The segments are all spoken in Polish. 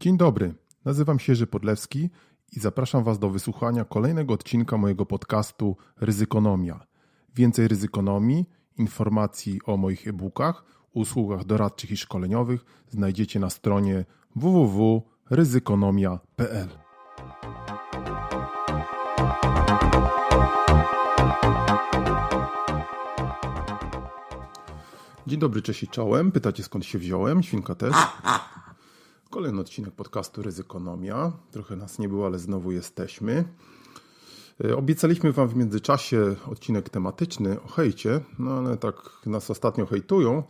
Dzień dobry, nazywam się Jerzy Podlewski i zapraszam Was do wysłuchania kolejnego odcinka mojego podcastu Ryzykonomia. Więcej ryzykonomii, informacji o moich e-bookach, usługach doradczych i szkoleniowych znajdziecie na stronie www.ryzykonomia.pl. Dzień dobry, cześć i czołem. Pytacie skąd się wziąłem? Świnka też. Kolejny odcinek podcastu Ryzykonomia. Trochę nas nie było, ale znowu jesteśmy. E, Obiecaliśmy Wam w międzyczasie odcinek tematyczny o hejcie, no ale tak nas ostatnio hejtują,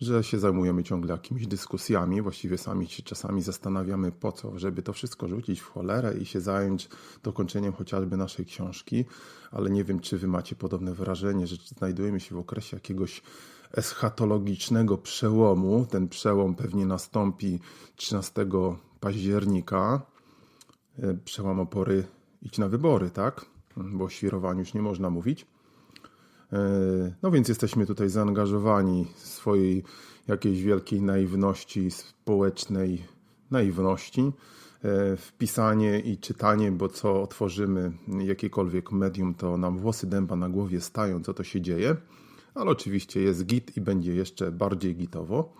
że się zajmujemy ciągle jakimiś dyskusjami. Właściwie sami się czasami zastanawiamy po co, żeby to wszystko rzucić w cholerę i się zająć dokończeniem chociażby naszej książki. Ale nie wiem, czy Wy macie podobne wrażenie, że znajdujemy się w okresie jakiegoś eschatologicznego przełomu. Ten przełom pewnie nastąpi 13 października. E, Przełam opory iść na wybory, tak? Bo o świrowaniu już nie można mówić. E, No więc jesteśmy tutaj zaangażowani w swojej jakiejś wielkiej naiwności, społecznej naiwności e, w pisanie i czytanie, bo co otworzymy jakiekolwiek medium, to nam włosy dęba na głowie stają, co to się dzieje. Ale oczywiście jest git i będzie jeszcze bardziej gitowo.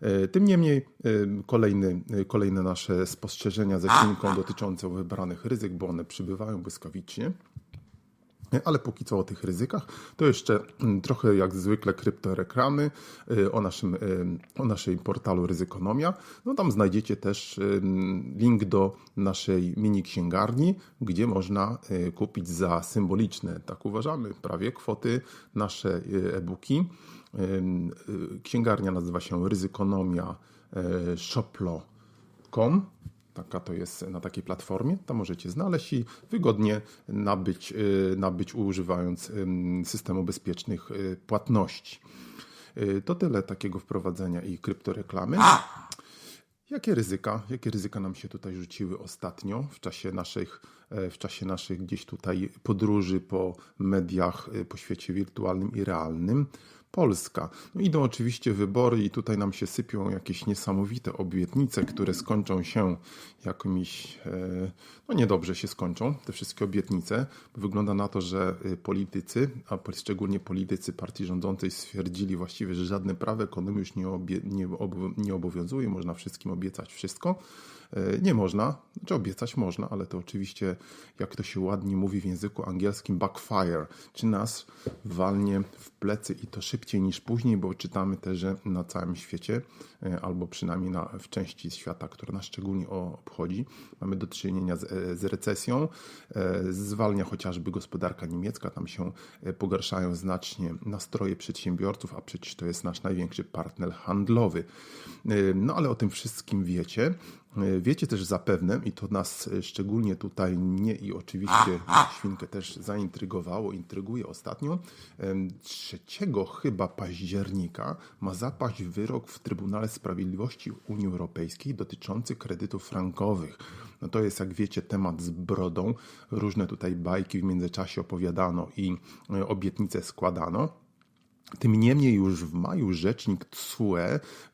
E, Tym niemniej e, kolejny, e, kolejne nasze spostrzeżenia ze świnką dotyczące wybranych ryzyk, bo one przybywają błyskawicznie. Ale póki co o tych ryzykach, to jeszcze mm, trochę jak zwykle kryptoreklamy y, o naszym, y, o naszej portalu Ryzykonomia. No tam znajdziecie też y, link do naszej mini księgarni, gdzie można kupić za symboliczne, tak uważamy, prawie kwoty nasze e-booki. Księgarnia nazywa się Ryzykonomia shoplo.com taka to jest na takiej platformie. Tam możecie znaleźć i wygodnie nabyć, y, nabyć używając systemu bezpiecznych y, płatności. Y, To tyle takiego wprowadzenia i kryptoreklamy. Jakie ryzyka, jakie ryzyka nam się tutaj rzuciły ostatnio w czasie naszych, e, w czasie naszych gdzieś tutaj podróży po mediach, po świecie wirtualnym i realnym? Polska. No idą oczywiście wybory i tutaj nam się sypią jakieś niesamowite obietnice, które skończą się jakimiś, e, no niedobrze się skończą, te wszystkie obietnice. Wygląda na to, że e, politycy, a szczególnie politycy partii rządzącej stwierdzili właściwie, że żadne prawo ekonomii już nie, obie, nie, nie obowiązuje, można wszystkim obiecać wszystko. E, Nie można, czy obiecać można, ale to oczywiście, jak to się ładnie mówi w języku angielskim, backfire, czy nas walnie w plecy i to szybciej niż później, bo czytamy też, że na całym świecie, e, albo przynajmniej na, w części świata, która nas szczególnie obchodzi, mamy do czynienia z, e, z recesją. Zwalnia chociażby gospodarka niemiecka, tam się pogarszają znacznie nastroje przedsiębiorców, a przecież to jest nasz największy partner handlowy. No ale o tym wszystkim wiecie. E, Wiecie też zapewne, i to nas e, szczególnie tutaj mnie i oczywiście świnkę też zaintrygowało, intryguje ostatnio. em, 3 chyba października ma zapaść wyrok w Trybunale Sprawiedliwości Unii Europejskiej dotyczący kredytów frankowych. No to jest, jak wiecie, temat z brodą. Różne tutaj bajki w międzyczasie opowiadano i e, obietnice składano. Tym niemniej już w maju rzecznik TSUE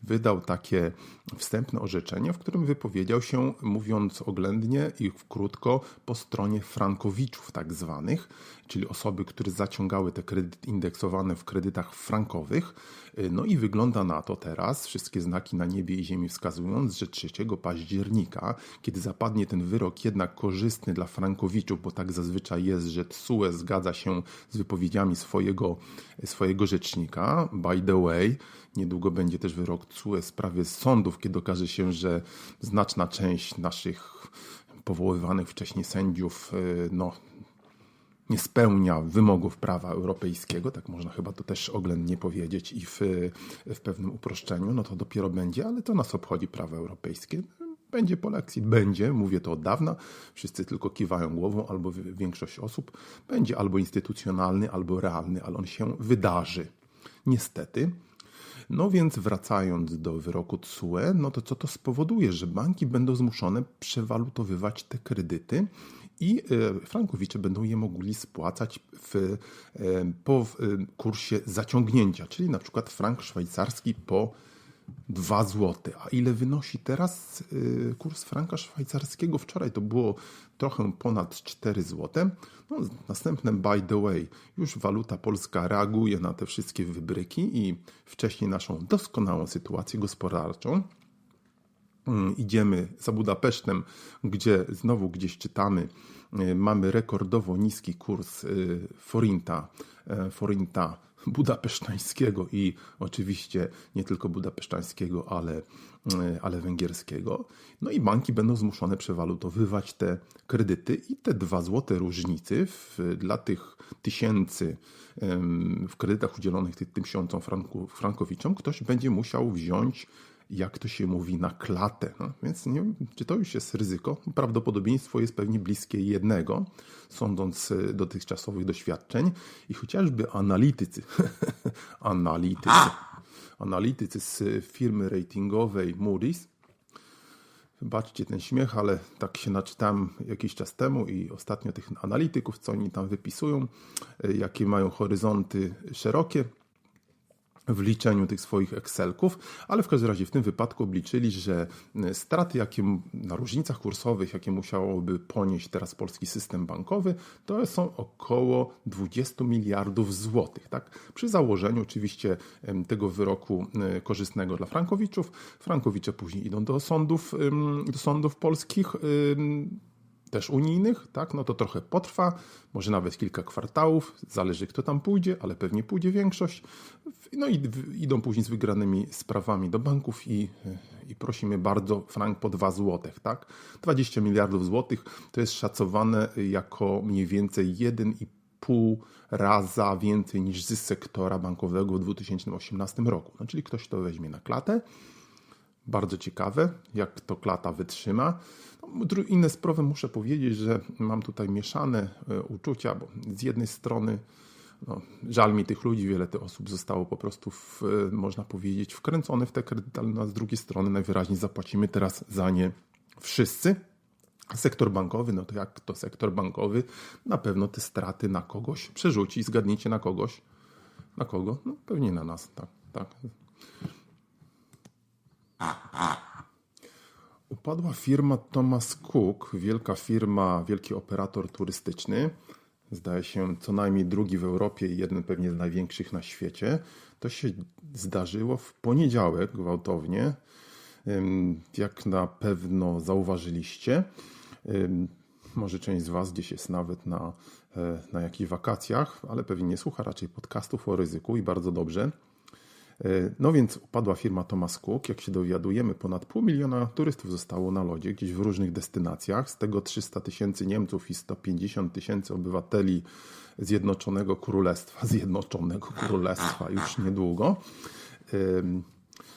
wydał takie wstępne orzeczenie, w którym wypowiedział się, mówiąc oględnie i krótko, po stronie frankowiczów tak zwanych, czyli osoby, które zaciągały te kredyty indeksowane w kredytach frankowych. No i wygląda na to teraz, wszystkie znaki na niebie i ziemi wskazując, że 3 października, kiedy zapadnie ten wyrok jednak korzystny dla frankowiczów, bo tak zazwyczaj jest, że TSUE zgadza się z wypowiedziami swojego, swojego rzecznika. By the way, niedługo będzie też wyrok TSUE w sprawie sądów, kiedy okaże się, że znaczna część naszych powoływanych wcześniej sędziów, y, no, nie spełnia wymogów prawa europejskiego, tak można chyba to też oględnie powiedzieć i w, w pewnym uproszczeniu, no to dopiero będzie, ale to nas obchodzi prawo europejskie. Będzie po lekcji, będzie, mówię to od dawna, wszyscy tylko kiwają głową, albo wi- większość osób, będzie albo instytucjonalny, albo realny, ale on się wydarzy. Niestety, no więc wracając do wyroku TSUE, no to co to spowoduje, że banki będą zmuszone przewalutowywać te kredyty i e, frankowicze będą je mogli spłacać w, e, po w, e, kursie zaciągnięcia, czyli na przykład frank szwajcarski po 2 zł. A ile wynosi teraz y, kurs franka szwajcarskiego? Wczoraj to było trochę ponad 4 zł. No, następne, by the way, już waluta polska reaguje na te wszystkie wybryki i wcześniej naszą doskonałą sytuację gospodarczą. Mm, idziemy za Budapesztem, gdzie znowu gdzieś czytamy, y, mamy rekordowo niski kurs y, forinta, forinta budapesztańskiego i oczywiście nie tylko budapesztańskiego, ale, e, ale węgierskiego. No i banki będą zmuszone przewalutowywać te kredyty i te dwa złote różnicy w, dla tych tysięcy w kredytach udzielonych tym tysiącom frankowiczom ktoś będzie musiał wziąć jak to się mówi, na klatę. No, więc nie wiem, czy to już jest ryzyko. Prawdopodobieństwo jest pewnie bliskie jednego, sądząc e, dotychczasowych doświadczeń. I chociażby analitycy, analitycy, analitycy z firmy ratingowej Moody's, Wybaczcie ten śmiech, ale tak się naczytałem jakiś czas temu i ostatnio tych analityków, co oni tam wypisują, e, jakie mają horyzonty szerokie, w liczeniu tych swoich Excelków, ale w każdym razie w tym wypadku obliczyli, że e, straty jakie na różnicach kursowych, jakie musiałoby ponieść teraz polski system bankowy, to są około 20 miliardów złotych. Tak? Przy założeniu oczywiście tego wyroku e, korzystnego dla frankowiczów. Frankowicze później idą do sądów, do sądów polskich też unijnych, tak, no to trochę potrwa, może nawet kilka kwartałów, zależy kto tam pójdzie, ale pewnie pójdzie większość. No i idą później z wygranymi sprawami do banków i, i prosimy bardzo frank po 2 zł, tak? 20 miliardów złotych to jest szacowane jako mniej więcej 1,5 raza więcej niż zysk sektora bankowego w 2018 roku. No, czyli ktoś to weźmie na klatę. Bardzo ciekawe, jak to klata wytrzyma. Inne sprawy muszę powiedzieć, że mam tutaj mieszane e, uczucia, bo z jednej strony no, żal mi tych ludzi, wiele tych osób zostało po prostu, w, e, można powiedzieć, wkręcone w te kredyty, ale z drugiej strony najwyraźniej zapłacimy teraz za nie wszyscy. Sektor bankowy, no to jak to sektor bankowy, na pewno te straty na kogoś przerzuci. Zgadnijcie na kogoś. Na kogo? No pewnie na nas, tak. tak. Upadła firma Thomas Cook, wielka firma, wielki operator turystyczny. Zdaje się co najmniej drugi w Europie i jeden pewnie z największych na świecie. To się zdarzyło w poniedziałek gwałtownie. Jak na pewno zauważyliście, może część z Was gdzieś jest nawet na, e, na jakichś wakacjach, ale pewnie nie słucha raczej podcastów o ryzyku i bardzo dobrze. E, no więc upadła firma Thomas Cook. Jak się dowiadujemy, ponad pół miliona turystów zostało na lodzie gdzieś w różnych destynacjach. Z tego 300 tysięcy Niemców i 150 tysięcy obywateli Zjednoczonego Królestwa. Zjednoczonego Królestwa już niedługo.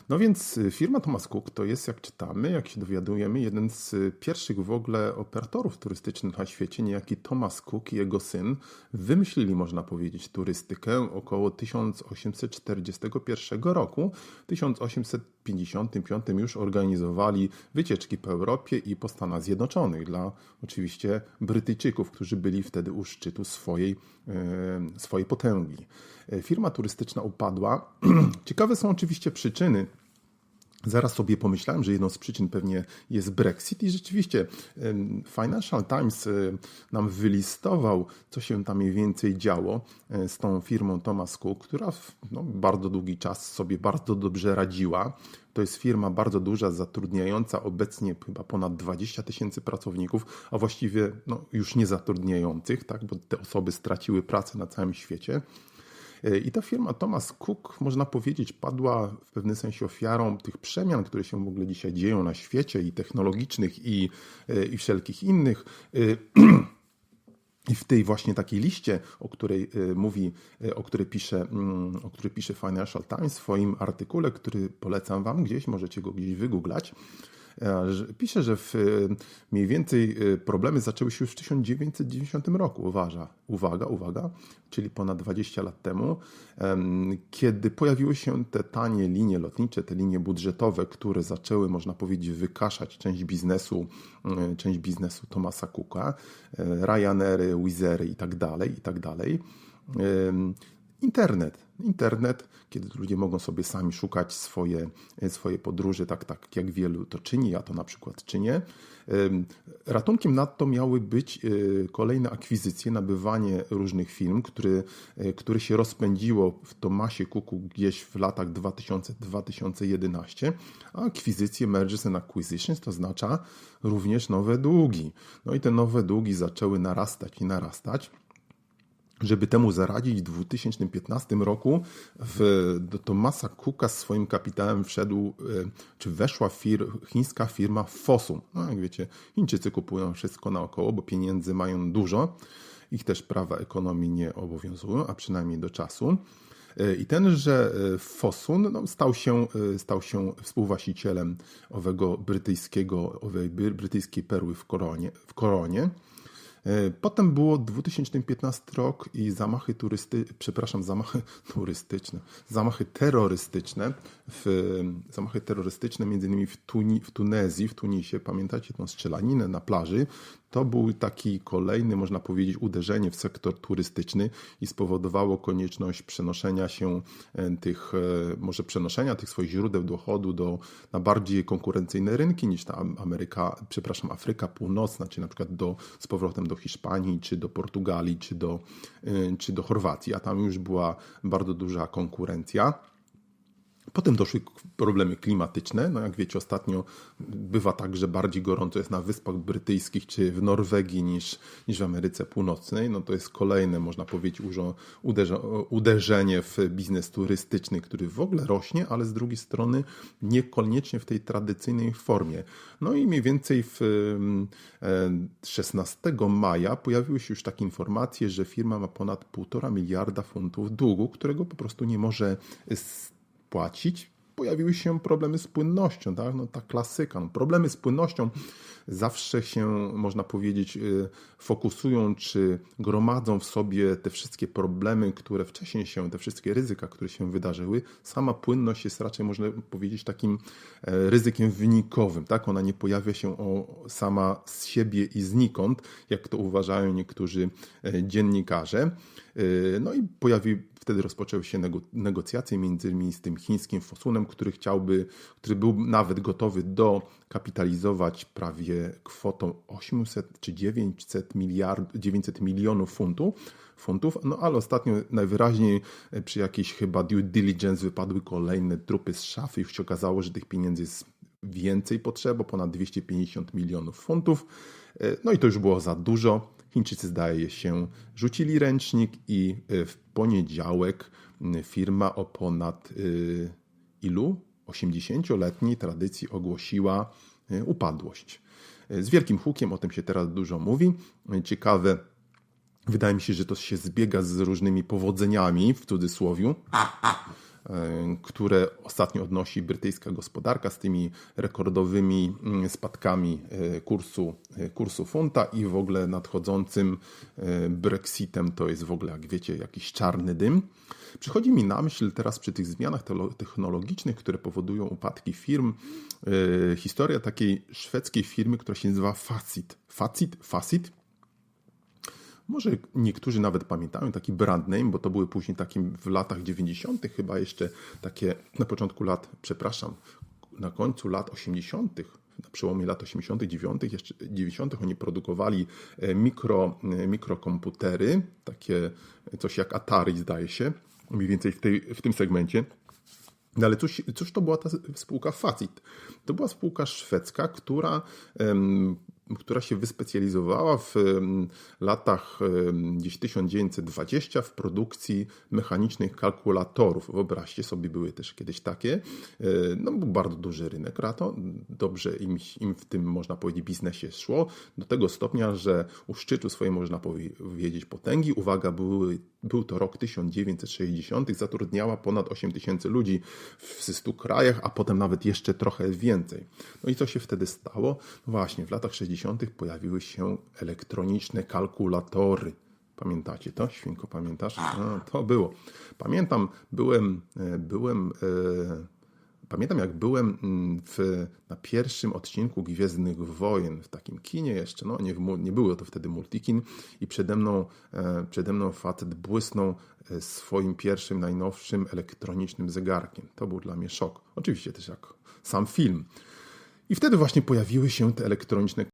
No więc y, firma Thomas Cook to jest, jak czytamy, jak się dowiadujemy, jeden z pierwszych w ogóle operatorów turystycznych na świecie, niejaki Thomas Cook i jego syn wymyślili, można powiedzieć, turystykę około 1841 roku. W 1855 już organizowali wycieczki po Europie i po Stanach Zjednoczonych dla oczywiście Brytyjczyków, którzy byli wtedy u szczytu swojej, swojej potęgi. Firma turystyczna upadła. Ciekawe są oczywiście przyczyny. Zaraz sobie pomyślałem, że jedną z przyczyn pewnie jest Brexit i rzeczywiście Financial Times e, nam wylistował, co się tam mniej więcej działo e, z tą firmą Thomas Cook, która no, bardzo długi czas sobie bardzo dobrze radziła. To jest firma bardzo duża, zatrudniająca obecnie chyba ponad 20 tysięcy pracowników, a właściwie no, już nie zatrudniających, tak, bo te osoby straciły pracę na całym świecie. E, I ta firma Thomas Cook, można powiedzieć, padła w pewnym sensie ofiarą tych przemian, które się w ogóle dzisiaj dzieją na świecie i technologicznych, i, e, i wszelkich innych. E, I w tej właśnie takiej liście, o której mówi, o której pisze, mm, o której pisze Financial Times w swoim artykule, który polecam Wam gdzieś, możecie go gdzieś wygooglać, pisze, że w, e, mniej więcej e, problemy zaczęły się już w 1990 roku, uważa, uwaga, uwaga, czyli ponad 20 lat temu, kiedy pojawiły się te tanie linie lotnicze, te linie budżetowe, które zaczęły, można powiedzieć, wykaszać część biznesu, część biznesu Thomasa Cooka, Ryanairy, Wizery i tak dalej, i tak dalej. Internet. Internet, kiedy ludzie mogą sobie sami szukać swoje, swoje podróże, tak, tak jak wielu to czyni, ja to na przykład czynię. Ratunkiem nadto miały być e, kolejne akwizycje, nabywanie różnych firm, które, e, które się rozpędziło w Tomasie Kuku gdzieś w latach 2000-2011. A akwizycje, mergers and acquisitions to oznacza również nowe długi. No i te nowe długi zaczęły narastać i narastać. Żeby temu zaradzić, w 2015 roku w, do Tomasa Cooka z swoim kapitałem wszedł, e, czy weszła fir, chińska firma Fosun. No jak wiecie, Chińczycy kupują wszystko naokoło, bo pieniędzy mają dużo. Ich też prawa ekonomii nie obowiązują, a przynajmniej do czasu. E, I tenże e, Fosun no, stał, się, stał się współwłaścicielem owego brytyjskiego, owej brytyjskiej perły w koronie. W koronie. E, potem było 2015 rok i zamachy turysty, przepraszam, zamachy turystyczne, zamachy terrorystyczne, w, zamachy terrorystyczne między innymi w, Tuni, w Tunezji, w Tunisie, pamiętacie tą strzelaninę na plaży, to był taki kolejny, można powiedzieć, uderzenie w sektor turystyczny i spowodowało konieczność przenoszenia się e, tych, e, może przenoszenia tych swoich źródeł dochodu do, na bardziej konkurencyjne rynki niż ta Ameryka, przepraszam, Afryka Północna, czy na przykład do, z powrotem do Hiszpanii, czy do Portugalii, czy do, e, czy do Chorwacji, a tam już była bardzo duża konkurencja. Potem doszły problemy klimatyczne. No jak wiecie, ostatnio bywa tak, że bardziej gorąco jest na Wyspach Brytyjskich czy w Norwegii niż, niż w Ameryce Północnej. No to jest kolejne, można powiedzieć, uderzenie w biznes turystyczny, który w ogóle rośnie, ale z drugiej strony niekoniecznie w tej tradycyjnej formie. No i mniej więcej w 16 e, maja pojawiły się już takie informacje, że firma ma ponad 1,5 miliarda funtów długu, którego po prostu nie może płacić, pojawiły się problemy z płynnością, tak? No, ta klasyka. No, problemy z płynnością zawsze się, można powiedzieć, y, fokusują czy gromadzą w sobie te wszystkie problemy, które wcześniej się, te wszystkie ryzyka, które się wydarzyły. Sama płynność jest raczej, można powiedzieć, takim e, ryzykiem wynikowym, tak? Ona nie pojawia się o, sama z siebie i znikąd, jak to uważają niektórzy e, dziennikarze. E, no i pojawi, wtedy rozpoczęły się negocjacje między innymi z tym chińskim Fosunem, który chciałby, który był nawet gotowy do kapitalizować prawie kwotą 800 czy 900, miliard, 900 milionów funtów, funtów, no ale ostatnio najwyraźniej przy jakiejś chyba due diligence wypadły kolejne trupy z szafy i się okazało, że tych pieniędzy jest więcej potrzeba, ponad 250 milionów funtów. No i to już było za dużo. Chińczycy zdaje się rzucili ręcznik i w poniedziałek firma o ponad y, ilu? 80-letniej tradycji ogłosiła e, upadłość. E, z wielkim hukiem, o tym się teraz dużo mówi. E, ciekawe, wydaje mi się, że to się zbiega z różnymi powodzeniami, w cudzysłowie, które ostatnio odnosi brytyjska gospodarka z tymi rekordowymi mm, spadkami kursu, kursu funta i w ogóle nadchodzącym Brexitem. To jest w ogóle, jak wiecie, jakiś czarny dym. Przychodzi mi na myśl teraz przy tych zmianach technologicznych, które powodują upadki firm, historia takiej szwedzkiej firmy, która się nazywa Facit. Facit? Facit? Może niektórzy nawet pamiętają taki brand name, bo to były później takim w latach 90. chyba jeszcze takie na początku lat, przepraszam, na końcu lat 80., na przełomie lat 89., jeszcze 90. oni produkowali e, mikro, e, mikrokomputery, takie coś jak Atari zdaje się, mniej więcej w, tej, w tym segmencie. No ale cóż, cóż to była ta spółka Facit? To była spółka szwedzka, która która się wyspecjalizowała w latach gdzieś 1920 w produkcji mechanicznych kalkulatorów. Wyobraźcie sobie, były też kiedyś takie. E, no, był bardzo duży rynek rato. Dobrze im, im w tym, można powiedzieć, biznesie szło. Do tego stopnia, że u szczytu swojej, można powiedzieć, potęgi, uwaga, były, był to rok 1960, zatrudniała ponad 8 tysięcy ludzi w 100 krajach, a potem nawet jeszcze trochę więcej. No i co się wtedy stało? No właśnie, w latach 60 pojawiły się elektroniczne kalkulatory. Pamiętacie to? Świnko, pamiętasz? A, to było. Pamiętam, byłem, e, byłem e, Pamiętam, jak byłem mm, w, na pierwszym odcinku Gwiezdnych Wojen w takim kinie jeszcze, no nie, nie było to wtedy multikin i przede mną, e, przede mną facet błysnął e, swoim pierwszym, najnowszym elektronicznym zegarkiem. To był dla mnie szok. Oczywiście też jak sam film. I wtedy właśnie pojawiły się te elektroniczne